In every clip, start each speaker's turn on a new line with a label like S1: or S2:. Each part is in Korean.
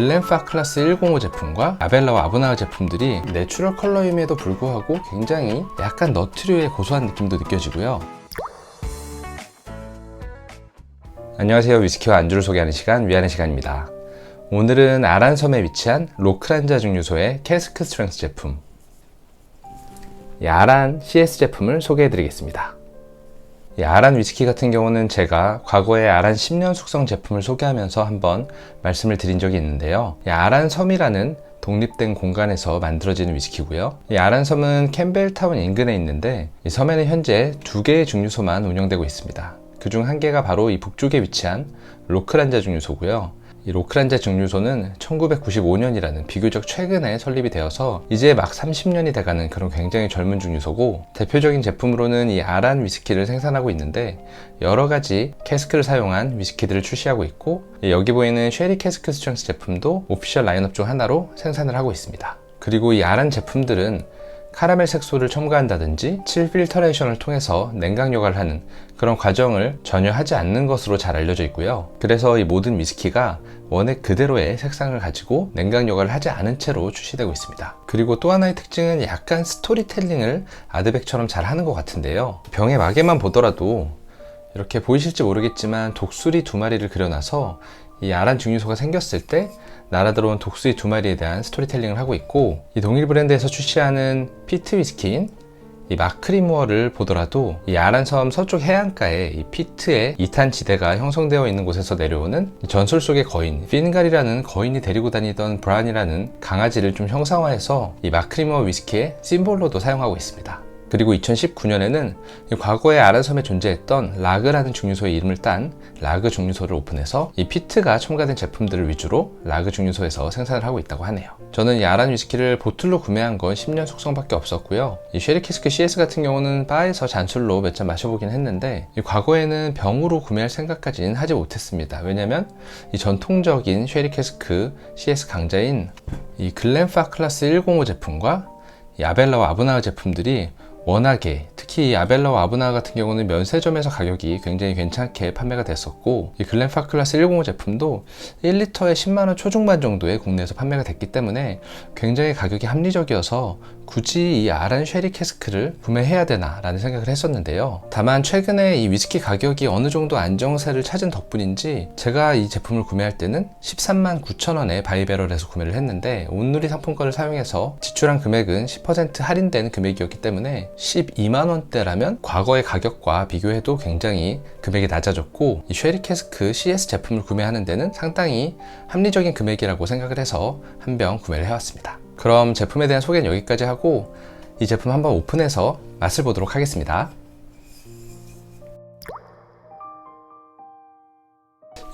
S1: 글렌파 클래스 105 제품과 아벨라와 아브나우 제품들이 내추럴 컬러임에도 불구하고 굉장히 약간 너트류의 고소한 느낌도 느껴지고요. 안녕하세요. 위스키와 안주를 소개하는 시간 위안의 시간입니다. 오늘은 아란섬에 위치한 로크란자 증류소의 캐스크 스트렝스 제품 이 아란 CS 제품을 소개해 드리겠습니다. 이 아란 위스키 같은 경우는 제가 과거에 아란 10년 숙성 제품을 소개하면서 한번 말씀을 드린 적이 있는데요. 이 아란 섬이라는 독립된 공간에서 만들어지는 위스키고요. 이 아란 섬은 캠벨타운 인근에 있는데 이 섬에는 현재 두 개의 증류소만 운영되고 있습니다. 그중 한 개가 바로 이 북쪽에 위치한 로크란자 증류소고요. 이 로크란자 증류소는 1995년이라는 비교적 최근에 설립이 되어서 이제 막 30년이 돼가는 그런 굉장히 젊은 증류소고 대표적인 제품으로는 이 아란 위스키를 생산하고 있는데 여러 가지 캐스크를 사용한 위스키들을 출시하고 있고 여기 보이는 쉐리 캐스크 스트렝스 제품도 오피셜 라인업 중 하나로 생산을 하고 있습니다. 그리고 이 아란 제품들은 카라멜 색소를 첨가한다든지 칠 필터레이션을 통해서 냉각 요가를 하는 그런 과정을 전혀 하지 않는 것으로 잘 알려져 있고요. 그래서 이 모든 위스키가 원액 그대로의 색상을 가지고 냉각 요가를 하지 않은 채로 출시되고 있습니다. 그리고 또 하나의 특징은 약간 스토리텔링을 아드백처럼 잘 하는 것 같은데요. 병의 막에만 보더라도 이렇게 보이실지 모르겠지만 독수리 두 마리를 그려놔서 이 아란 증류소가 생겼을 때 날아 들어온 독수리 두 마리에 대한 스토리텔링을 하고 있고 이 동일 브랜드에서 출시하는 피트 위스키인 이 마크리무어를 보더라도 이 아란섬 서쪽 해안가에 이 피트의 이탄 지대가 형성되어 있는 곳에서 내려오는 전설 속의 거인 피는갈이라는 거인이 데리고 다니던 브란이라는 강아지를 좀 형상화해서 이 마크리무어 위스키의 심볼로도 사용하고 있습니다. 그리고 2019년에는 과거에 아란섬에 존재했던 라그라는 증류소의 이름을 딴 라그 증류소를 오픈해서 이 피트가 첨가된 제품들을 위주로 라그 증류소에서 생산을 하고 있다고 하네요. 저는 이 아란 위스키를 보틀로 구매한 건 10년 숙성밖에 없었고요. 이 쉐리키스크 CS 같은 경우는 바에서 잔술로 몇 잔 마셔보긴 했는데 과거에는 병으로 구매할 생각까지는 하지 못했습니다. 왜냐면 이 전통적인 쉐리키스크 CS 강자인 이 글렌파 클래스 105 제품과 이 아벨라와 아브나우 제품들이 워낙에 특히 이 아벨라와 아브나 같은 경우는 면세점에서 가격이 굉장히 괜찮게 판매가 됐었고 이 글렌파 클래스 105 제품도 1리터에 10만원 초중반 정도에 국내에서 판매가 됐기 때문에 굉장히 가격이 합리적이어서 굳이 이 아란 쉐리 캐스크를 구매해야 되나 라는 생각을 했었는데요. 다만 최근에 이 위스키 가격이 어느 정도 안정세를 찾은 덕분인지 제가 이 제품을 구매할 때는 13만 9천원에 바이베럴에서 구매를 했는데 온누리 상품권을 사용해서 지출한 금액은 10% 할인된 금액이었기 때문에 12만 원대라면 과거의 가격과 비교해도 굉장히 금액이 낮아졌고 이 쉐리 캐스크 CS 제품을 구매하는 데는 상당히 합리적인 금액이라고 생각을 해서 한 병 구매를 해왔습니다 그럼 제품에 대한 소개는 여기까지 하고 이 제품 한번 오픈해서 맛을 보도록 하겠습니다.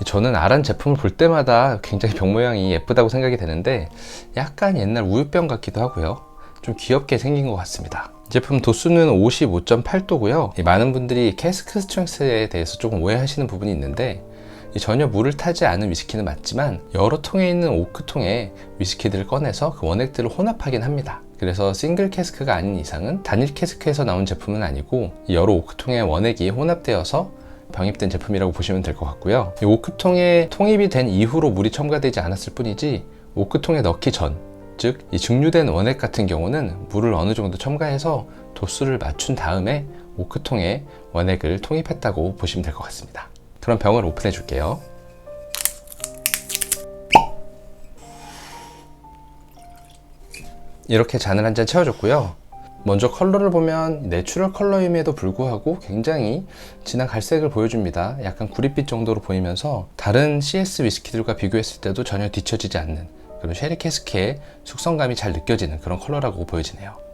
S1: 저는 아란 제품을 볼 때마다 굉장히 병 모양이 예쁘다고 생각이 되는데 약간 옛날 우유병 같기도 하고요. 좀 귀엽게 생긴 것 같습니다. 제품 도수는 55.8도고요. 많은 분들이 캐스크 스트렝스에 대해서 조금 오해하시는 부분이 있는데 전혀 물을 타지 않은 위스키는 맞지만 여러 통에 있는 오크통에 위스키들을 꺼내서 그 원액들을 혼합하긴 합니다. 그래서 싱글 캐스크가 아닌 이상은 단일 캐스크에서 나온 제품은 아니고 여러 오크통에 원액이 혼합되어서 병입된 제품이라고 보시면 될 것 같고요. 이 오크통에 통입이 된 이후로 물이 첨가되지 않았을 뿐이지 오크통에 넣기 전, 즉 이 증류된 원액 같은 경우는 물을 어느 정도 첨가해서 도수를 맞춘 다음에 오크통에 원액을 통입했다고 보시면 될 것 같습니다. 그럼 병을 오픈해 줄게요. 이렇게 잔을 한 잔 채워줬고요. 먼저 컬러를 보면 내추럴 컬러임에도 불구하고 굉장히 진한 갈색을 보여줍니다. 약간 구릿빛 정도로 보이면서 다른 CS 위스키들과 비교했을 때도 전혀 뒤처지지 않는 그런 쉐리 캐스크의 숙성감이 잘 느껴지는 그런 컬러라고 보여지네요.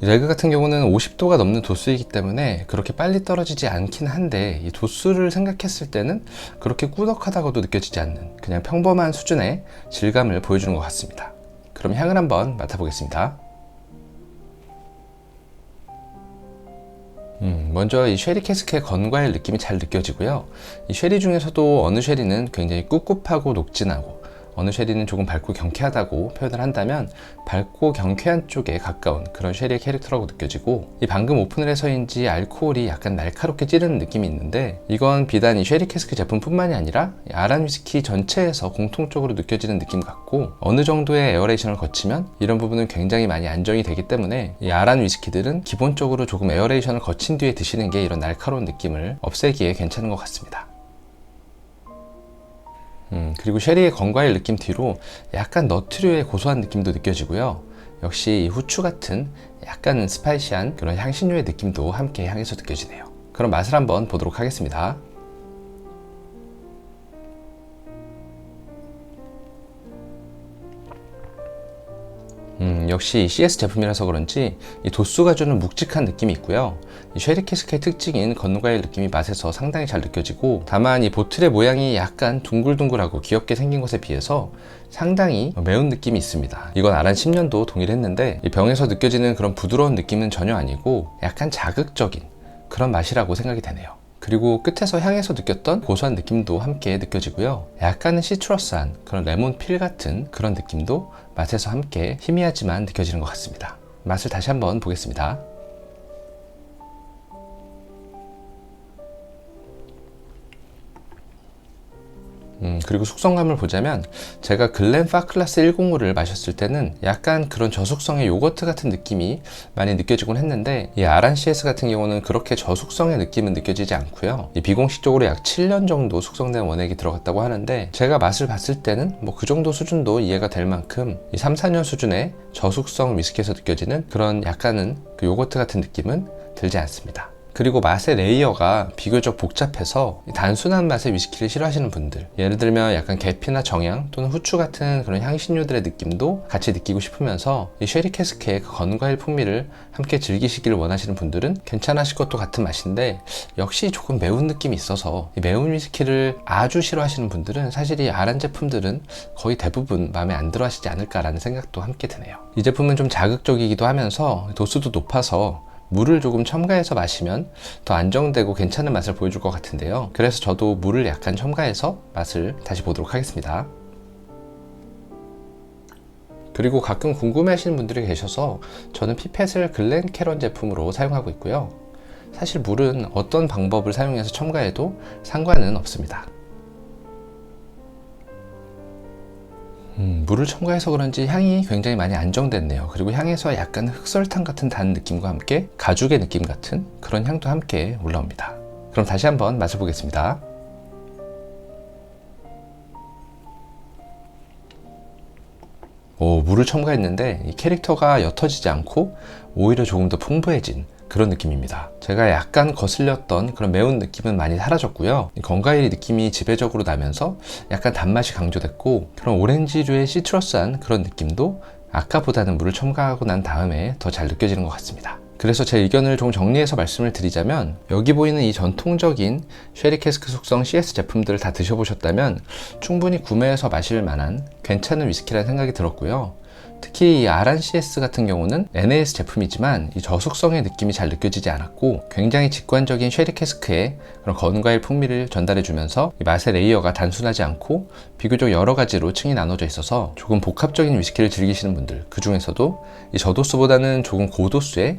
S1: 레그 같은 경우는 50도가 넘는 도수이기 때문에 그렇게 빨리 떨어지지 않긴 한데 이 도수를 생각했을 때는 그렇게 꾸덕하다고도 느껴지지 않는 그냥 평범한 수준의 질감을 보여주는 것 같습니다. 그럼 향을 한번 맡아보겠습니다. 음, 먼저 이 쉐리 캐스크의 건과일 느낌이 잘 느껴지고요. 이 쉐리 중에서도 어느 쉐리는 굉장히 꿉꿉하고 녹진하고 어느 쉐리는 조금 밝고 경쾌하다고 표현을 한다면 밝고 경쾌한 쪽에 가까운 그런 쉐리의 캐릭터라고 느껴지고 이 방금 오픈을 해서인지 알코올이 약간 날카롭게 찌르는 느낌이 있는데 이건 비단 이 쉐리 캐스크 제품뿐만이 아니라 이 아란 위스키 전체에서 공통적으로 느껴지는 느낌 같고 어느 정도의 에어레이션을 거치면 이런 부분은 굉장히 많이 안정이 되기 때문에 이 아란 위스키들은 기본적으로 조금 에어레이션을 거친 뒤에 드시는 게 이런 날카로운 느낌을 없애기에 괜찮은 것 같습니다. 음, 그리고 쉐리의 건과일 느낌 뒤로 약간 너트류의 고소한 느낌도 느껴지고요. 역시 이 후추 같은 약간 스파이시한 그런 향신료의 느낌도 함께 향해서 느껴지네요. 그럼 맛을 한번 보도록 하겠습니다. 음, 역시 이 CS 제품이라서 그런지 이 도수가 주는 묵직한 느낌이 있고요. 이 쉐리 캐스크의 특징인 건노가일 느낌이 맛에서 상당히 잘 느껴지고 다만 이 보틀의 모양이 약간 둥글둥글하고 귀엽게 생긴 것에 비해서 상당히 매운 느낌이 있습니다. 이건 아란 10년도 동일했는데 이 병에서 느껴지는 그런 부드러운 느낌은 전혀 아니고 약간 자극적인 그런 맛이라고 생각이 되네요. 그리고 끝에서 향에서 느꼈던 고소한 느낌도 함께 느껴지고요. 약간은 시트러스한 그런 레몬 필 같은 그런 느낌도 맛에서 함께 희미하지만 느껴지는 것 같습니다. 맛을 다시 한번 보겠습니다. 음, 그리고 숙성감을 보자면 제가 글렌 파클라스 105를 마셨을 때는 약간 그런 저숙성의 요거트 같은 느낌이 많이 느껴지곤 했는데 이 아란 CS 같은 경우는 그렇게 저숙성의 느낌은 느껴지지 않고요. 이 비공식적으로 약 7년 정도 숙성된 원액이 들어갔다고 하는데 제가 맛을 봤을 때는 뭐 그 정도 수준도 이해가 될 만큼 이 3, 4년 수준의 저숙성 위스키에서 느껴지는 그런 약간은 그 요거트 같은 느낌은 들지 않습니다. 그리고 맛의 레이어가 비교적 복잡해서 단순한 맛의 위스키를 싫어하시는 분들 예를 들면 약간 계피나 정향 또는 후추 같은 그런 향신료들의 느낌도 같이 느끼고 싶으면서 이 쉐리 캐스크의 그 건과일 풍미를 함께 즐기시기를 원하시는 분들은 괜찮으실 것도 같은 맛인데 역시 조금 매운 느낌이 있어서 이 매운 위스키를 아주 싫어하시는 분들은 사실 이 아란 제품들은 거의 대부분 마음에 안 들어 하시지 않을까라는 생각도 함께 드네요. 이 제품은 좀 자극적이기도 하면서 도수도 높아서 물을 조금 첨가해서 마시면 더 안정되고 괜찮은 맛을 보여줄 것 같은데요. 그래서 저도 물을 약간 첨가해서 맛을 다시 보도록 하겠습니다. 그리고 가끔 궁금해 하시는 분들이 계셔서 저는 피펫을 글렌 캐런 제품으로 사용하고 있고요. 사실 물은 어떤 방법을 사용해서 첨가해도 상관은 없습니다. 음, 물을 첨가해서 그런지 향이 굉장히 많이 안정됐네요. 그리고 향에서 약간 흑설탕 같은 단 느낌과 함께 가죽의 느낌 같은 그런 향도 함께 올라옵니다. 그럼 다시 한번 맛을 보겠습니다. 오, 물을 첨가했는데 이 캐릭터가 옅어지지 않고 오히려 조금 더 풍부해진 그런 느낌입니다. 제가 약간 거슬렸던 그런 매운 느낌은 많이 사라졌고요. 건과일이 느낌이 지배적으로 나면서 약간 단맛이 강조됐고 그런 오렌지류의 시트러스한 그런 느낌도 아까보다는 물을 첨가하고 난 다음에 더 잘 느껴지는 것 같습니다. 그래서 제 의견을 좀 정리해서 말씀을 드리자면 여기 보이는 이 전통적인 쉐리 캐스크 속성 CS 제품들을 다 드셔보셨다면 충분히 구매해서 마실 만한 괜찮은 위스키라는 생각이 들었고요. 특히 이 아란 CS 같은 경우는 NAS 제품이지만 이 저속성의 느낌이 잘 느껴지지 않았고 굉장히 직관적인 쉐리 캐스크의 그런 건과일 풍미를 전달해주면서 맛의 레이어가 단순하지 않고 비교적 여러 가지로 층이 나눠져 있어서 조금 복합적인 위스키를 즐기시는 분들 그 중에서도 이 저도수보다는 조금 고도수의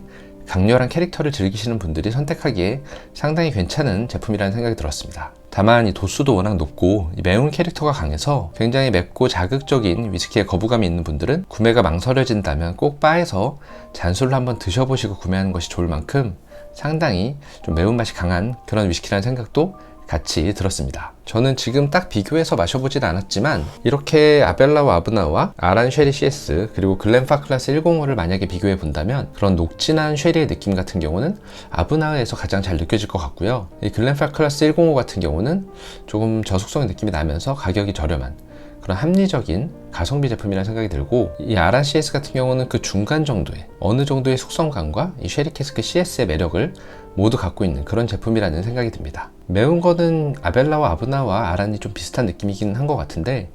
S1: 강렬한 캐릭터를 즐기시는 분들이 선택하기에 상당히 괜찮은 제품이라는 생각이 들었습니다. 다만 이 도수도 워낙 높고 매운 캐릭터가 강해서 굉장히 맵고 자극적인 위스키에 거부감이 있는 분들은 구매가 망설여진다면 꼭 바에서 잔술로 한번 드셔보시고 구매하는 것이 좋을 만큼 상당히 좀 매운맛이 강한 그런 위스키라는 생각도 같이 들었습니다. 저는 지금 딱 비교해서 마셔보진 않았지만 이렇게 아벨라와 아브나와 아란 쉐리 CS 그리고 글렌파 클라스 105를 만약에 비교해 본다면 그런 녹진한 쉐리의 느낌 같은 경우는 아브나에서 가장 잘 느껴질 것 같고요. 이 글렌파 클라스 105 같은 경우는 조금 저속성의 느낌이 나면서 가격이 저렴한 그런 합리적인 가성비 제품이라는 생각이 들고 이 아란 CS 같은 경우는 그 중간 정도의 어느 정도의 숙성감과 이 쉐리 캐스크 CS의 매력을 모두 갖고 있는 그런 제품이라는 생각이 듭니다. 매운 거는 아벨라와 아브나와 아란이 좀 비슷한 느낌이긴 한것 같은데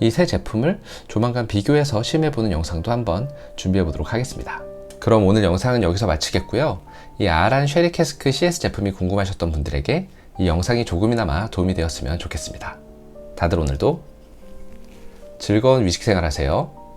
S1: 이 세 제품을 조만간 비교해서 심해보는 영상도 한번 준비해 보도록 하겠습니다. 그럼 오늘 영상은 여기서 마치겠고요. 이 아란 쉐리 캐스크 CS 제품이 궁금하셨던 분들에게 이 영상이 조금이나마 도움이 되었으면 좋겠습니다. 다들 오늘도 즐거운 위식 생활 하세요.